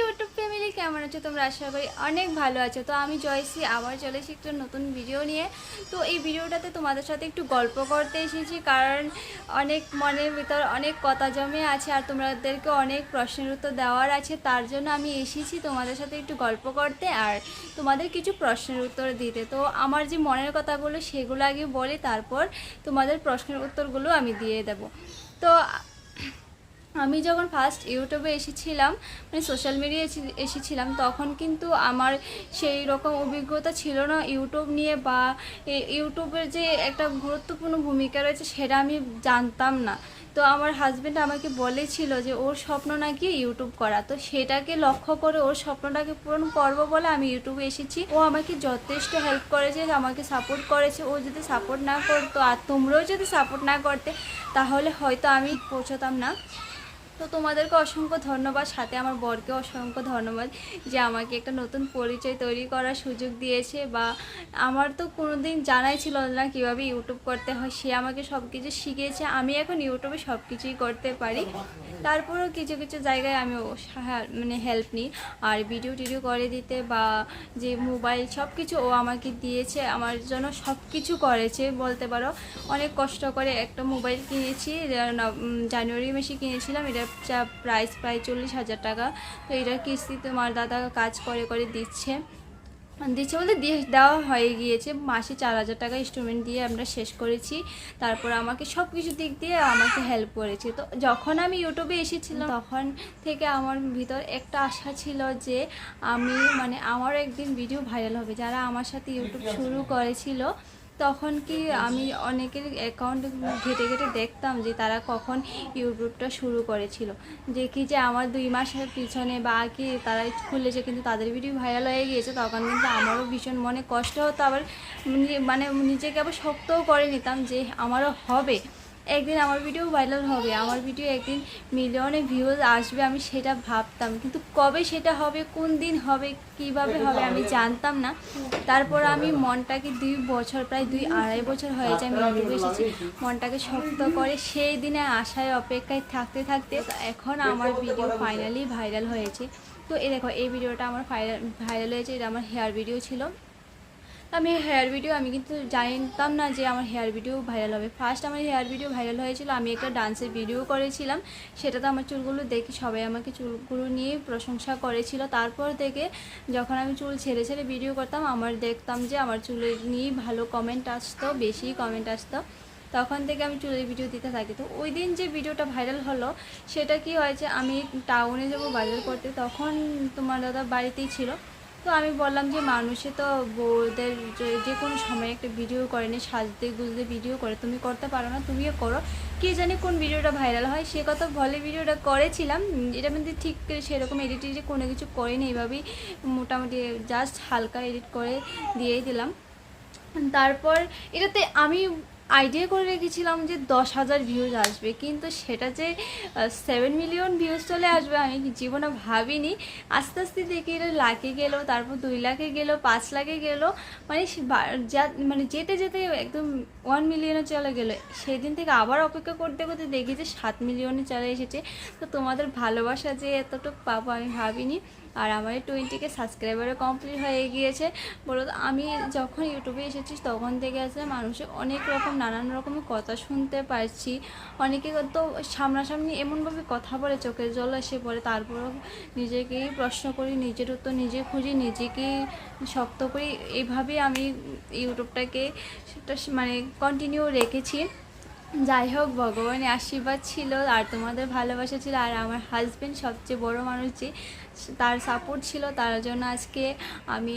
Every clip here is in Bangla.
ইউটিউব ফ্যামিলি কেমন আছো? তোমরা আশা করি অনেক ভালো আছো। তো আমি জয়সি আবার চলে এসেছি একটা নতুন ভিডিও নিয়ে। তো এই ভিডিওটাতে তোমাদের সাথে একটু গল্প করতে এসেছি, কারণ অনেক মনের ভিতর অনেক কথা জমে আছে আর তোমাদেরকে অনেক প্রশ্নের উত্তর দেওয়ার আছে। তার জন্য আমি এসেছি তোমাদের সাথে একটু গল্প করতে আর তোমাদের কিছু প্রশ্নের উত্তর দিতে। তো আমার যে মনের কথাগুলো, সেগুলো আগে বলি, তারপর তোমাদের প্রশ্নের উত্তরগুলো আমি দিয়ে দেব। তো আমি যখন ফার্স্ট ইউটিউবে এসেছিলাম মানে সোশ্যাল মিডিয়ায় এসেছিলাম, তখন কিন্তু আমার সেই রকম অভিজ্ঞতা ছিল না ইউটিউব নিয়ে বা ইউটিউবের যে একটা গুরুত্বপূর্ণ ভূমিকা রয়েছে সেটা আমি জানতাম না। তো আমার হাজব্যান্ড আমাকে বলেছিল যে, ওর স্বপ্ন নাকি ইউটিউব করা। তো সেটাকে লক্ষ্য করে ওর স্বপ্নটাকে পূরণ করব বলে আমি ইউটিউবে এসেছি। ও আমাকে যথেষ্ট হেল্প করেছে, আমাকে সাপোর্ট করেছে। ও যদি সাপোর্ট না করতো, আর তোমরাও যদি সাপোর্ট না করতে, তাহলে হয়তো আমি পৌঁছতাম না। তো তোমাদেরকে অসংখ্য ধন্যবাদ, সাথে আমার বরকে অসংখ্য ধন্যবাদ যে আমাকে একটা নতুন পরিচয় তৈরি করার সুযোগ দিয়েছে বা আমার তো কোনো দিন জানাই ছিল না কীভাবে ইউটিউব করতে হয়, সে আমাকে সব কিছু শিখিয়েছে, আমি এখন ইউটিউবে সব কিছুই করতে পারি। তারপরেও কিছু কিছু জায়গায় আমি মানে হেল্প নিই। আর ভিডিও টিডিও করে দিতে বা যে মোবাইল সব কিছু ও আমাকে দিয়েছে, আমার জন্য সব কিছু করেছে, বলতে পারো। অনেক কষ্ট করে একটা মোবাইল কিনেছি জানুয়ারি মাসে কিনেছিলাম, এটার প্রাইস প্রায় চল্লিশ হাজার টাকা। তো এটার কিস্তি তোমার দাদা কাজ করে করে দিচ্ছে। দিচ্ছে বলতে দিয়ে দেওয়া হয়ে গিয়েছে। মাসে চার হাজার টাকা ইনস্টলমেন্ট দিয়ে আমরা শেষ করেছি। তারপর আমাকে সব কিছু দিক দিয়ে আমাকে হেল্প করেছে। তো যখন আমি ইউটিউবে এসেছিলাম, তখন থেকে আমার ভিতর একটা আশা ছিল যে আমি মানে আমার একদিন ভিডিও ভাইরাল হবে। যারা আমার সাথে ইউটিউব শুরু করেছিল তখন কি আমি অনেকের অ্যাকাউন্ট ঘেটে ঘেটে দেখতাম যে তারা কখন ইউটিউবটা শুরু করেছিল। দেখি যে আমার দুই মাসের পিছনে বা কি তারা খুলেছে কিন্তু তাদের ভিডিও ভাইরাল হয়ে গিয়েছে, তখন কিন্তু আমারও ভীষণ মনে কষ্ট হতো। আবার মানে নিজেকে আবার শক্তও করে নিতাম যে আমারও হবে। একদিন আমার ভিডিও ভাইরাল হবে, আমার ভিডিও একদিন মিলিয়নে ভিউজ আসবে, আমি সেটা ভাবতাম। কিন্তু কবে সেটা হবে, কোন দিন হবে, কীভাবে হবে, আমি জানতাম না। তারপর আমি মনটাকে দুই বছর, প্রায় দুই আড়াই বছর হয়ে যায় আমি ইউটিউবে এসেছি। মনটাকে শক্ত করে সেই দিনে আশায়, অপেক্ষায় থাকতে থাকতে এখন আমার ভিডিও ফাইনালি ভাইরাল হয়েছে। তো এই দেখো, এই ভিডিওটা আমার ভাইরাল হয়েছে, এটা আমার হেয়ার ভিডিও ছিল। আমি হেয়ার ভিডিও আমি কিন্তু জানতাম না যে আমার হেয়ার ভিডিও ভাইরাল হবে। ফার্স্ট আমার হেয়ার ভিডিও ভাইরাল হয়েছিল, আমি একটা ডান্সের ভিডিও করেছিলাম। সেটাতে আমার চুলগুলো দেখে সবাই আমাকে চুলগুলো নিয়ে প্রশংসা করেছিল। তারপর থেকে যখন আমি চুল ছেড়ে ছেড়ে ভিডিও করতাম, আমার দেখতাম যে আমার চুলের নিয়ে ভালো কমেন্ট আসতো, বেশি কমেন্ট আসতো। তখন থেকে আমি চুলের ভিডিও দিতে থাকি। তো ওই দিন যে ভিডিওটা ভাইরাল হলো, সেটা কি হয়েছে আমি টাউনে যাব, বাজার করতে, তখন তোমার দাদা বাড়িতেই ছিল। তো আমি বললাম যে মানুষে তো বউদের যে- কোনো সময় একটা ভিডিও করেনি সাজতে গুজতে ভিডিও করে, তুমি করতে পারো না, তুমিও করো। কে জানি কোন ভিডিওটা ভাইরাল হয়, সে কথা বলে ভিডিওটা করেছিলাম এটা মধ্যে ঠিক সেরকম এডিট টেডিট কোনো কিছু করিনি, এইভাবেই মোটামুটি জাস্ট হালকা এডিট করে দিয়েই দিলাম। তারপর এটাতে আমি আইডিয়া করে রেখেছিলাম যে দশ হাজার ভিউজ আসবে, কিন্তু সেটা যে সেভেন মিলিয়ন ভিউজ চলে আসবে আমি জীবনে ভাবিনি। আস্তে আস্তে দেখি এটা লাখে গেলো, তারপর দুই লাখে গেলো, পাঁচ লাখে গেলো। মানে যা মানে যেতে যেতে একদম ওয়ান মিলিয়নে চলে গেলো। সেদিন থেকে আবার অপেক্ষা করতে করতে দেখি যে সাত মিলিয়নে চলে এসেছে। তো তোমাদের ভালোবাসা যে এতটুকু পাবো আমি ভাবিনি। আর আমার টোয়েন্টিকে সাবস্ক্রাইবারও কমপ্লিট হয়ে গিয়েছে। বলো আমি যখন ইউটিউবে এসেছি, তখন থেকে আসলে মানুষের অনেক রকম, নানান রকমের কথা শুনতে পারছি। অনেকে তো সামনাসামনি এমনভাবে কথা বলে, চোখের জল এসে পড়ে, তারপরও নিজেকেই প্রশ্ন করি, নিজের উত্তর নিজে খুঁজি, নিজেকেই শক্ত করি। এইভাবে আমি ইউটিউবটাকে সেটা মানে কন্টিনিউ রেখেছি। যাই হোক ভগবানের আশীর্বাদ ছিল আর তোমাদের ভালোবাসা ছিল। আর আমার হাজব্যান্ড সবচেয়ে বড় মানুষ যে তার সাপোর্ট ছিল। তার জন্য আজকে আমি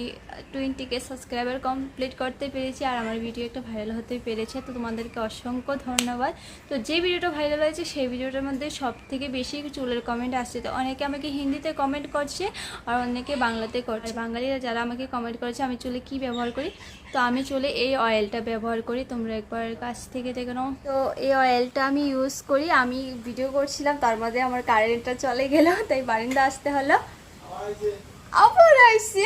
টোয়েন্টিকে সাবস্ক্রাইবার কমপ্লিট করতে পেরেছি আর আমার ভিডিও একটা ভাইরাল হতে পেরেছে। তো তোমাদেরকে অসংখ্য ধন্যবাদ। তো যে ভিডিওটা ভাইরাল হয়েছে, সেই ভিডিওটার মধ্যে সব থেকে বেশি চুলের কমেন্ট আসছে। তো অনেকে আমাকে হিন্দিতে কমেন্ট করছে আর অনেকে বাংলাতে করছে। বাঙালিরা যারা আমাকে কমেন্ট করেছে, আমি চুলে কি ব্যবহার করি? তো আমি চুলে এই অয়েলটা ব্যবহার করি। তোমরা একবার কাছ থেকে দেখে নাও। তো এই অয়েলটা আমি ইউজ করি। আমি ভিডিও করছিলাম, তার মধ্যে আমার কারেন্টটা চলে গেল, তাই বারিন্দা আসতে হলো। আবার আইসি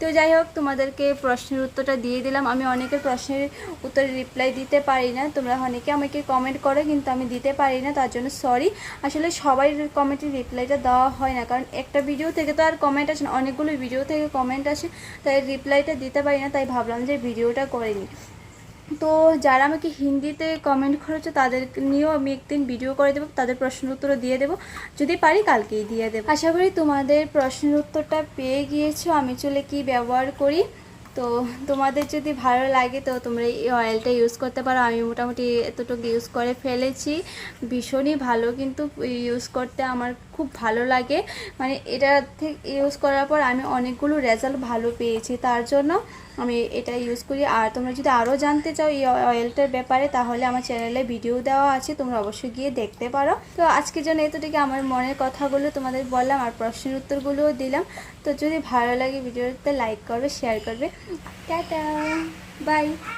তো যাই হোক, তোমাদেরকে প্রশ্নের উত্তরটা দিয়ে দিলাম। আমি অনেকের প্রশ্নের উত্তরে রিপ্লাই দিতে পারি না। তোমরা অনেকে আমাকে কমেন্ট করো, কিন্তু আমি দিতে পারি না, তার জন্য সরি আসলে সবাই কমেন্টের রিপ্লাইটা দেওয়া হয় না, কারণ একটা ভিডিও থেকে তো আর কমেন্ট আসে না। অনেকগুলো ভিডিও থেকে কমেন্ট আসে, তাই রিপ্লাইটা দিতে পারি না, তাই ভাবলাম যে ভিডিওটা করিনি তো যারা আমাকে হিন্দিতে কমেন্ট করেছে, তাদের নিয়েও আমি একদিন ভিডিও করে দেবো, তাদের প্রশ্নের উত্তরও দিয়ে দেবো। যদি পারি কালকেই দিয়ে দেবো। আশা করি তোমাদের প্রশ্নের উত্তরটা পেয়ে গিয়েছো, আমি চলে কি ব্যবহার করি? তো তোমাদের যদি ভালো লাগে, তো তোমরা এই অয়েলটা ইউজ করতে পারো। আমি মোটামুটি এতটুকু ইউজ করে ফেলেছি। ভীষণই ভালো, কিন্তু ইউজ করতে আমার খুব ভালো লাগে। মানে এটা থেকে ইউজ করার পর আমি অনেকগুলো রেজাল্ট ভালো পেয়েছি। তার জন্য আমি এটা ইউজ করি। আর তোমরা যদি আরও জানতে চাও এই অয়েলটার ব্যাপারে, তাহলে আমার চ্যানেলে ভিডিও দেওয়া আছে। তোমরা অবশ্যই গিয়ে দেখতে পারো। তো আজকের জন্য এতটুকু আমার মনের কথাগুলো তোমাদের বললাম আর প্রশ্নের উত্তরগুলোও দিলাম। তো যদি ভালো লাগে ভিডিওতে লাইক করবে শেয়ার করবে। টাটা! বাই